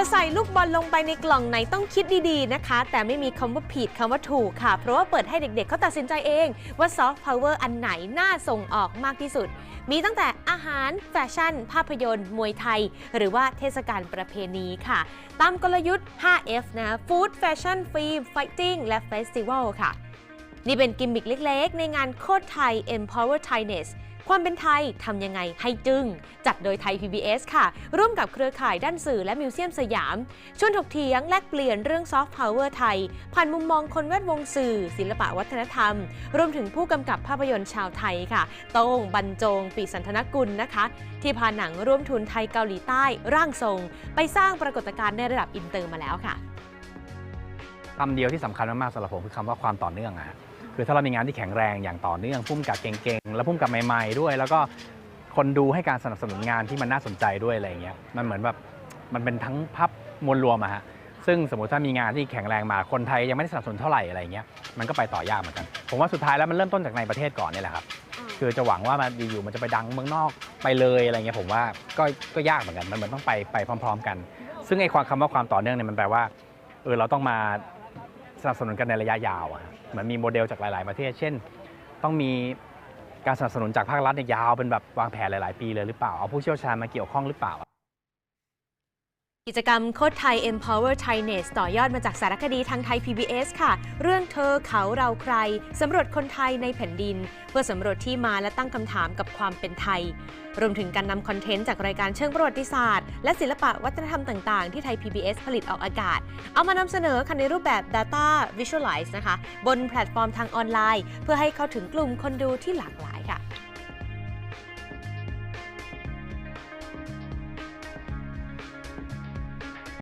จะใส่ลูกบอลลงไปในกล่องไหนต้องคิดดีๆนะคะ แต่ไม่มีคำว่าผิดคำว่าถูกค่ะ เพราะว่าเปิดให้เด็กๆเขาตัดสินใจเอง ว่าซอฟต์พาวเวอร์อันไหนน่าส่งออกมากที่สุด มีตั้งแต่อาหารแฟชั่น ภาพยนตร์ มวยไทย หรือว่าเทศกาลประเพณีค่ะ ตามกลยุทธ์ 5F นะ Food Fashion Film Fighting และ Festival ค่ะ นี่เป็นกิมมิคเล็กๆ ในงานโคตรไทย Empower Thainess ความเป็นไทยทำยังไงให้จึง จัดโดยไทย PBS ค่ะ ร่วมกับเครือข่ายด้านสื่อและมิวเซียมสยาม ชวนถกเถียงแลกเปลี่ยนเรื่องซอฟต์พาวเวอร์ไทย ผ่านมุมมองคนแวดวงสื่อ ศิลปะวัฒนธรรม รวมถึงผู้กำกับภาพยนตร์ชาวไทยค่ะ โต้งบรรจง ปีสันทนกุลนะคะ ที่พาหนังร่วมทุนไทยเกาหลีใต้ร่างทรง ไปสร้างปรากฏการณ์ในระดับอินเตอร์มาแล้วค่ะคำเดียวที่สำคัญมากๆสำหรับผมคือคำว่าความต่อเนื่องอะ คือถ้าเรามีงานที่แข็งแรงอย่างต่อเนื่องพุ่มกับเก่งๆ แล้วพุ่มกับใหม่ ๆ ด้วย แล้วก็คนดูให้การสนับสนุนงานที่มันน่าสนใจด้วยอะไรเงี้ยมันเหมือนแบบมันเป็นทั้งภาพมวลรวมอะฮะซึ่งสมมติถ้ามีงานที่แข็งแรงมาคนไทยยังไม่ได้สนับสนุนเท่าไหร่อะไรเงี้ยมันก็ไปต่อยากเหมือนกัน ผมว่าสุดท้ายแล้วมันเริ่มต้นจากในประเทศก่อนนี่แหละครับคือจะหวังว่ามันอยู่ๆมันจะไปดังเมืองนอกไปเลยอะไรเงี้ยผมว่าก็ก็ยากเหมือนกันมันเหมือนต้องไปไปพร้อม ๆ กัน ซึ่งไอ้ความคำว่าความต่อเนื่องเนี่ยมันแปลว่าเออเราต้องมา สนับสนุนกันในระยะยาวอะเหมือนมีโมเดลจากหลาย ๆ ประเทศ เช่น ต้องมีการสนับสนุนจากภาครัฐในยาวเป็นแบบวางแผนหลาย ๆ ปีเลยหรือเปล่า เอาผู้เชี่ยวชาญมาเกี่ยวข้องหรือเปล่า กิจกรรมโคดไทย Empower Thainess ต่อยอดมาจากสารคดีทางไทย PBS ค่ะ เรื่องเธอเขาเราใคร สำรวจคนไทยในแผ่นดิน เพื่อสำรวจที่มาและตั้งคำถามกับความเป็นไทย รวมถึงการนำคอนเทนต์จากรายการเชิงประวัติศาสตร์ และศิลปะวัฒนธรรมต่าง ๆ ที่ไทย PBS ผลิตออกอากาศ เอามานำเสนอค่ะในรูปแบบ Data Visualize นะคะ บนแพลตฟอร์มทางออนไลน์ เพื่อให้เข้าถึงกลุ่มคนดูที่หลากหลายค่ะ